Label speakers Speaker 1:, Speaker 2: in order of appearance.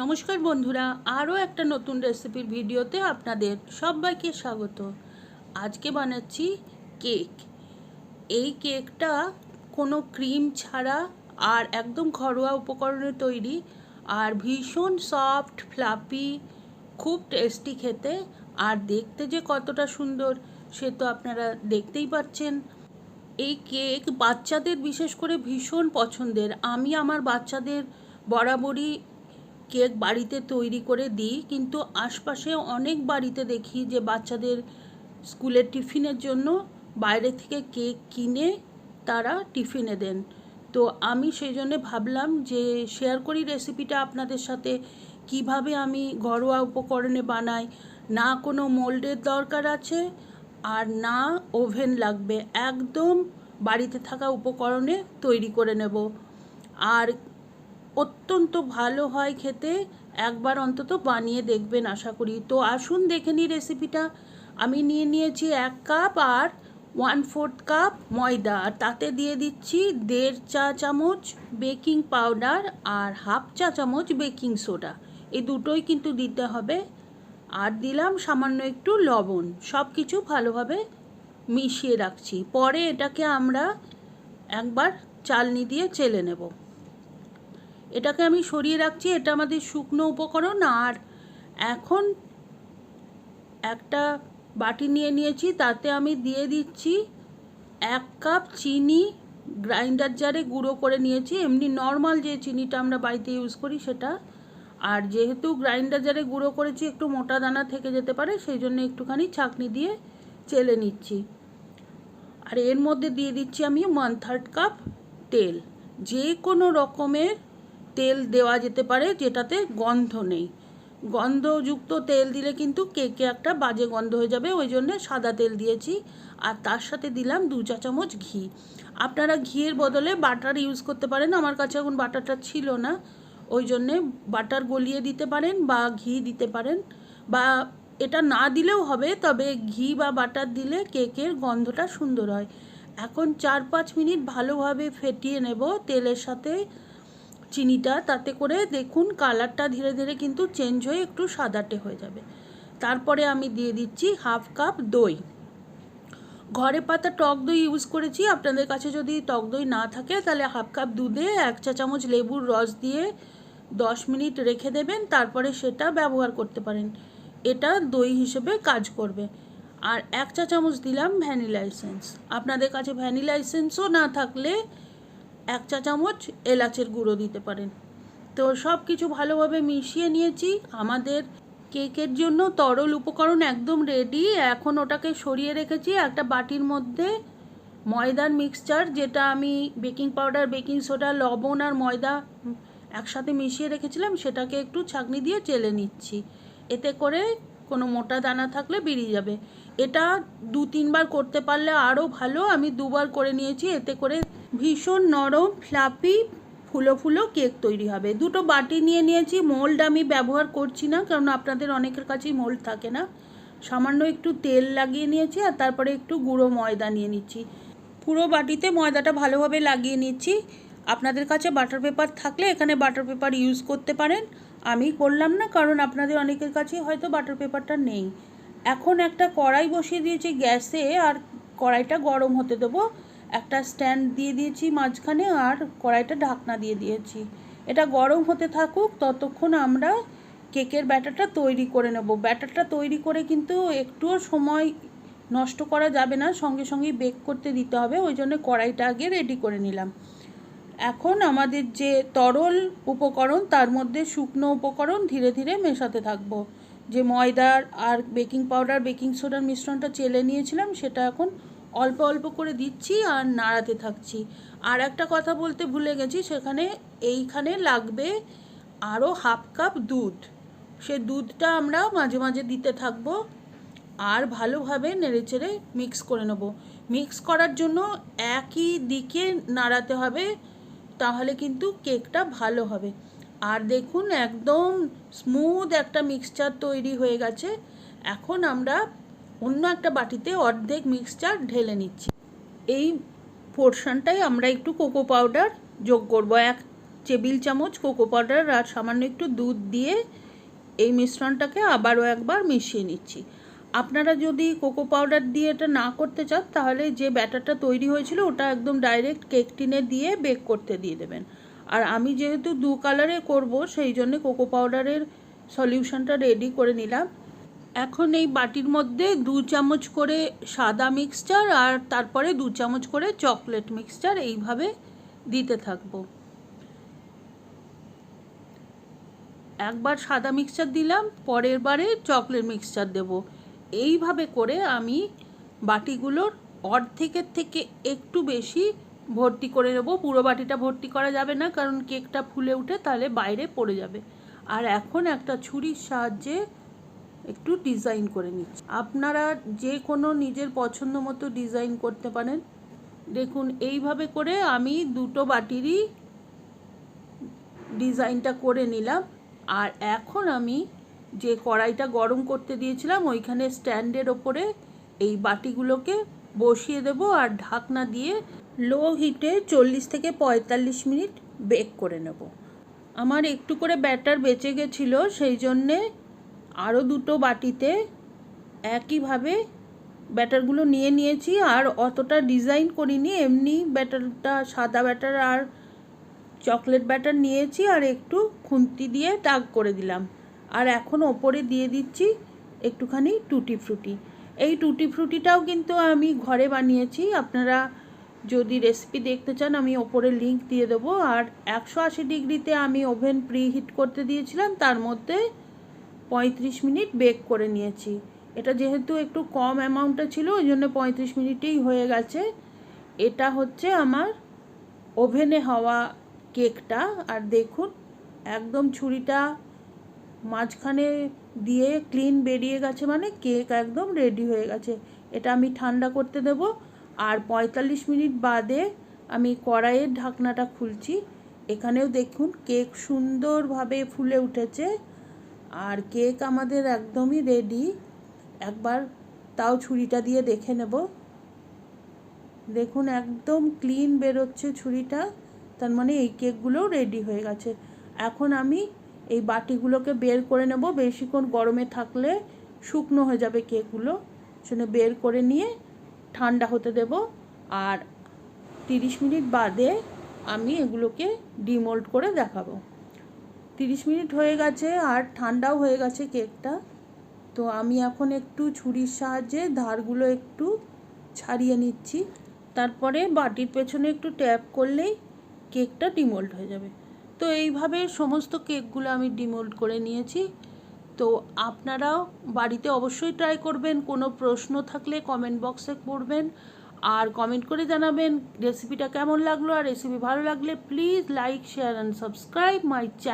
Speaker 1: নমস্কার বন্ধুরা, আরও একটা নতুন রেসিপির ভিডিওতে আপনাদের সবাইকে স্বাগত। আজকে বানাচ্ছি কেক। এই কেকটা কোনো ক্রিম ছাড়া আর একদম ঘরোয়া উপকরণে তৈরি আর ভীষণ সফট ফ্লাপি খুব টেস্টি খেতে আর দেখতে যে কতটা সুন্দর সে তো আপনারা দেখতেই পাচ্ছেন। এই কেক বাচ্চাদের বিশেষ করে ভীষণ পছন্দের। আমি আমার বাচ্চাদের বরাবরই কেক বাড়িতে তৈরি করে দিই, কিন্তু আশপাশে অনেক বাড়িতে দেখি যে বাচ্চাদের স্কুলের টিফিনের জন্য বাইরে থেকে কেক কিনে তারা টিফিনে দেন। তো আমি সেই জন্যে ভাবলাম যে শেয়ার করি রেসিপিটা আপনাদের সাথে, কীভাবে আমি ঘরোয়া উপকরণে বানাই, না কোনো মোল্ডের দরকার আছে, আর না ওভেন লাগবে, একদম বাড়িতে থাকা উপকরণে তৈরি করে নেব। আর অত্যন্ত ভালো হয় খেতে। একবার অন্তত বানিয়ে দেখবেন আশা করি। তো আসুন দেখে নিই রেসিপিটা আমি নিয়ে নিয়েছি এক কাপ আর ওয়ান ফোর্থ কাপ ময়দা। আর তাতে দিয়ে দিচ্ছি দেড় চা চামচ বেকিং পাউডার আর হাফ চা চামচ বেকিং সোডা এই দুটোই কিন্তু দিতে হবে। আর দিলাম সামান্য একটু লবণ। সব কিছু ভালোভাবে মিশিয়ে রাখছি। পরে এটাকে আমরা একবার চালনি দিয়ে চেলে নেব। এটাকে আমি সরিয়ে রাখছি, এটা আমাদের শুকনো উপকরণ, আর এখন একটা বাটি নিয়ে নিয়েছি, তাতে আমি দিয়ে দিচ্ছি এক কাপ চিনি গ্রাইন্ডার জারে গুঁড়ো করে নিয়েছি, এমনি নর্মাল যে চিনিটা আমরা বাড়িতে ইউজ করি সেটা। আর যেহেতু গ্রাইন্ডার জারে গুঁড়ো করেছি, একটু মোটা দানা থেকে যেতে পারে, সেই জন্য একটুখানি ছাঁকনি দিয়ে চেলে নিচ্ছি। আর এর মধ্যে দিয়ে দিচ্ছি আমি ওয়ান থার্ড কাপ তেল। যে কোনো রকমের তেল দেওয়া যেতে পারে যেটাতে গন্ধ নেই। গন্ধযুক্ত তেল দিলে কিন্তু কেকে একটা বাজে গন্ধ হয়ে যাবে, ওই জন্য সাদা তেল দিয়েছি। আর তার সাথে দিলাম দু চা চামচ ঘি। আপনারা ঘিয়ের বদলে বাটার ইউজ করতে পারেন, আমার কাছে এখন বাটারটা ছিল না। ওই জন্যে বাটার গলিয়ে দিতে পারেন বা ঘি দিতে পারেন। বা এটা না দিলেও হবে, তবে ঘি বা বাটার দিলে কেকের গন্ধটা সুন্দর হয়। এখন চার পাঁচ মিনিট ভালোভাবে ফেটিয়ে নেব তেলের সাথে। চিনিটা, তাতে করে দেখুন কালারটা ধীরে ধীরে কিন্তু চেঞ্জ হয়ে একটু সাদাটে হয়ে যাবে। তারপরে আমি দিয়ে দিচ্ছি হাফ কাপ দই। ঘরে পাতা টক দই ইউজ করেছি। আপনাদের কাছে যদি টক দই না থাকে, তাহলে হাফ কাপ দুধে এক চা চামচ লেবুর রস দিয়ে দশ মিনিট রেখে দেবেন। তারপরে সেটা ব্যবহার করতে পারেন। এটা দই হিসেবে কাজ করবে। আর এক চা চামচ দিলাম ভ্যানিলা এসেন্স। আপনাদের কাছে ভ্যানিলা এসেন্সও না থাকলে এক চা চামচ এলাচের গুঁড়ো দিতে পারেন। তো সব কিছু ভালোভাবে মিশিয়ে নিয়েছি। আমাদের কেকের জন্য তরল উপকরণ একদম রেডি এখন ওটাকে সরিয়ে রেখেছি একটা বাটির মধ্যে ময়দার মিক্সচার যেটা আমি বেকিং পাউডার বেকিং সোডা লবণ আর ময়দা একসাথে মিশিয়ে রেখেছিলাম। সেটাকে একটু ছাঁকনি দিয়ে চেলে নিচ্ছি। এতে করে কোনো মোটা দানা থাকলে বেরিয়ে যাবে। এটা দু তিনবার করতে পারলে আরও ভালো। আমি দুবার করে নিয়েছি। এতে করে ভীষণ নরম ফ্লাপি ফুলো ফুলো কেক তৈরি হবে। দুটো বাটি নিয়ে নিয়েছি মোল্ড আমি ব্যবহার করছি না, কারণ আপনাদের অনেকের কাছেই মোল্ড থাকে না। সামান্য একটু তেল লাগিয়ে নিয়েছি আর তারপরে একটু গুঁড়ো ময়দা নিয়ে নিচ্ছি। পুরো বাটিতে ময়দাটা ভালোভাবে লাগিয়ে নিচ্ছি। আপনাদের কাছে বাটার পেপার থাকলে এখানে বাটার পেপার ইউজ করতে পারেন। আমি করলাম না, কারণ আপনাদের অনেকের কাছেই হয়তো বাটার পেপারটা নেই। এখন একটা কড়াই বসিয়ে দিয়েছি গ্যাসে, আর কড়াইটা গরম হতে দেবো। একটা স্ট্যান্ড দিয়ে দিয়েছি মাঝখানে আর কড়াইটা ঢাকনা দিয়ে দিয়েছি। এটা গরম হতে থাকুক, ততক্ষণ আমরা কেকের ব্যাটারটা তৈরি করে নেব। ব্যাটারটা তৈরি করে কিন্তু একটুও সময় নষ্ট করা যাবে না, সঙ্গে সঙ্গে বেক করতে দিতে হবে, ওই জন্য কড়াইটা আগে রেডি করে নিলাম। এখন আমাদের যে তরল উপকরণ, তার মধ্যে শুকনো উপকরণ ধীরে ধীরে মেশাতে থাকব। যে ময়দার আর বেকিং পাউডার, বেকিং সোডার মিশ্রণটা চেলে নিয়েছিলাম, সেটা এখন অল্প অল্প করে দিচ্ছি আর নাড়াতে থাকছি। আর একটা কথা বলতে ভুলে গেছি, সেখানে এইখানে লাগবে আরও হাফ কাপ দুধ। সে দুধটা আমরা মাঝে মাঝে দিতে থাকব আর ভালোভাবে নেড়েচেড়ে মিক্স করে নেব। মিক্স করার জন্য একই দিকে নাড়াতে হবে, তাহলে কিন্তু কেকটা ভালো হবে। আর দেখুন, একদম স্মুথ একটা মিক্সচার তৈরি হয়ে গেছে। এখন আমরা অন্য একটা বাটিতে অর্ধেক মিক্সচার ঢেলে নিচ্ছি। এই পোর্শনটাই আমরা একটু কোকো পাউডার যোগ করব। এক টেবিল চামচ কোকো পাউডার আর সামান্য একটু দুধ দিয়ে এই মিশ্রণটাকে আবারও একবার মিশিয়ে নিচ্ছি। আপনারা যদি কোকো পাউডার দিয়ে এটা না করতে চান, তাহলে যে ব্যাটারটা তৈরি হয়েছিল, ওটা একদম ডাইরেক্ট কেক টিনে দিয়ে বেক করতে দিয়ে দেবেন। আর আমি যেহেতু দু কালারে করব, সেই জন্য কোকো পাউডারের সলিউশনটা রেডি করে নিলাম। এখন এই বাটির মধ্যে দু চামচ করে সাদা মিক্সচার আর তারপরে দু চামচ করে চকলেট মিক্সচার এইভাবে দিতে থাকব। একবার সাদা মিক্সচার দিলাম, পরের বারে চকলেট মিক্সচার দেব। এইভাবে করে আমি বাটিগুলোর অর্ধেকের থেকে একটু বেশি ভর্তি করে নেব। পুরো বাটিটা ভর্তি করা যাবে না, কারণ কেকটা ফুলে উঠে তাহলে বাইরে পড়ে যাবে। আর এখন একটা ছুরির সাহায্যে একটু ডিজাইন করে নিচ্ছি। আপনারা যে কোনো নিজের পছন্দ মতো ডিজাইন করতে পারেন। দেখুন, এইভাবে করে আমি দুটো বাটিরই ডিজাইনটা করে নিলাম। আর এখন আমি যে কড়াইটা গরম করতে দিয়েছিলাম, ওইখানে স্ট্যান্ডের ওপরে এই বাটিগুলোকে বসিয়ে দেব আর ঢাকনা দিয়ে লো হিটে চল্লিশ থেকে পঁয়তাল্লিশ মিনিট বেক করে নেব। আমার একটু করে ব্যাটার বেঁচে গেছিল, সেই জন্যে আরও দুটো বাটিতে একইভাবে ব্যাটারগুলো নিয়ে নিয়েছি, আর অতটা ডিজাইন করিনি। এমনি ব্যাটারটা, সাদা ব্যাটার আর চকলেট ব্যাটার নিয়েছি, আর একটু খুন্তি দিয়ে দাগ করে দিলাম। আর এখন ওপরে দিয়ে দিচ্ছি একটুখানি টুটি ফ্রুটি। এই টুটি ফ্রুটিটাও কিন্তু আমি ঘরে বানিয়েছি। আপনারা যদি রেসিপি দেখতে চান, আমি ওপরে লিংক দিয়ে দেবো। আর একশো আশি ডিগ্রিতে আমি ওভেন প্রি হিট করতে দিয়েছিলাম, তার মধ্যে পঁয়ত্রিশ মিনিট বেক করে নিয়েছি। এটা যেহেতু একটু কম অ্যামাউন্টে ছিল, ওই জন্য পঁয়ত্রিশ মিনিটেই হয়ে গেছে। এটা হচ্ছে আমার ওভেনে হওয়া কেকটা। আর দেখুন, একদম ছুরিটা মাঝখানে দিয়ে ক্লিন বেরিয়ে গেছে মানে কেক একদম রেডি হয়ে গেছে। এটা আমি ঠান্ডা করতে দেব। আর পঁয়তাল্লিশ মিনিট বাদে আমি কড়াইয়ের ঢাকনাটা খুলছি। এখানেও দেখুন কেক সুন্দরভাবে ফুলে উঠেছে। আর কেক আমাদের একদমই রেডি একবার তাও ছুরিটা দিয়ে দেখে নেব। দেখুন, একদম ক্লিন বেরোচ্ছে ছুরিটা। তার মানে এই কেকগুলোও রেডি হয়ে গেছে। এখন আমি এই বাটিগুলোকে বের করে নেব। বেশিক্ষণ গরমে থাকলে শুকনো হয়ে যাবে কেকগুলো। সেটা বের করে নিয়ে ঠান্ডা হতে দেব। আর তিরিশ মিনিট বাদে আমি এগুলোকে ডিমোল্ড করে দেখাবো। তিরিশ মিনিট হয়ে গেছে আর ঠান্ডাও হয়ে গেছে কেকটা। তো আমি এখন একটু ছুরির সাহায্যে ধারগুলো একটু ছাড়িয়ে নিচ্ছি। তারপরে বাটির পেছনে একটু ট্যাপ করলেই কেকটা ডিমোল্ড হয়ে যাবে। তো এইভাবে সমস্ত কেকগুলো আমি ডিমোল্ড করে নিয়েছি। তো আপনারাও বাড়িতে অবশ্যই ট্রাই করবেন, কোনো প্রশ্ন থাকলে কমেন্ট বক্সে করবেন। আর কমেন্ট করে জানাবেন রেসিপিটা কেমন লাগল। আর রেসিপি ভালো লাগলে please like, share and subscribe my channel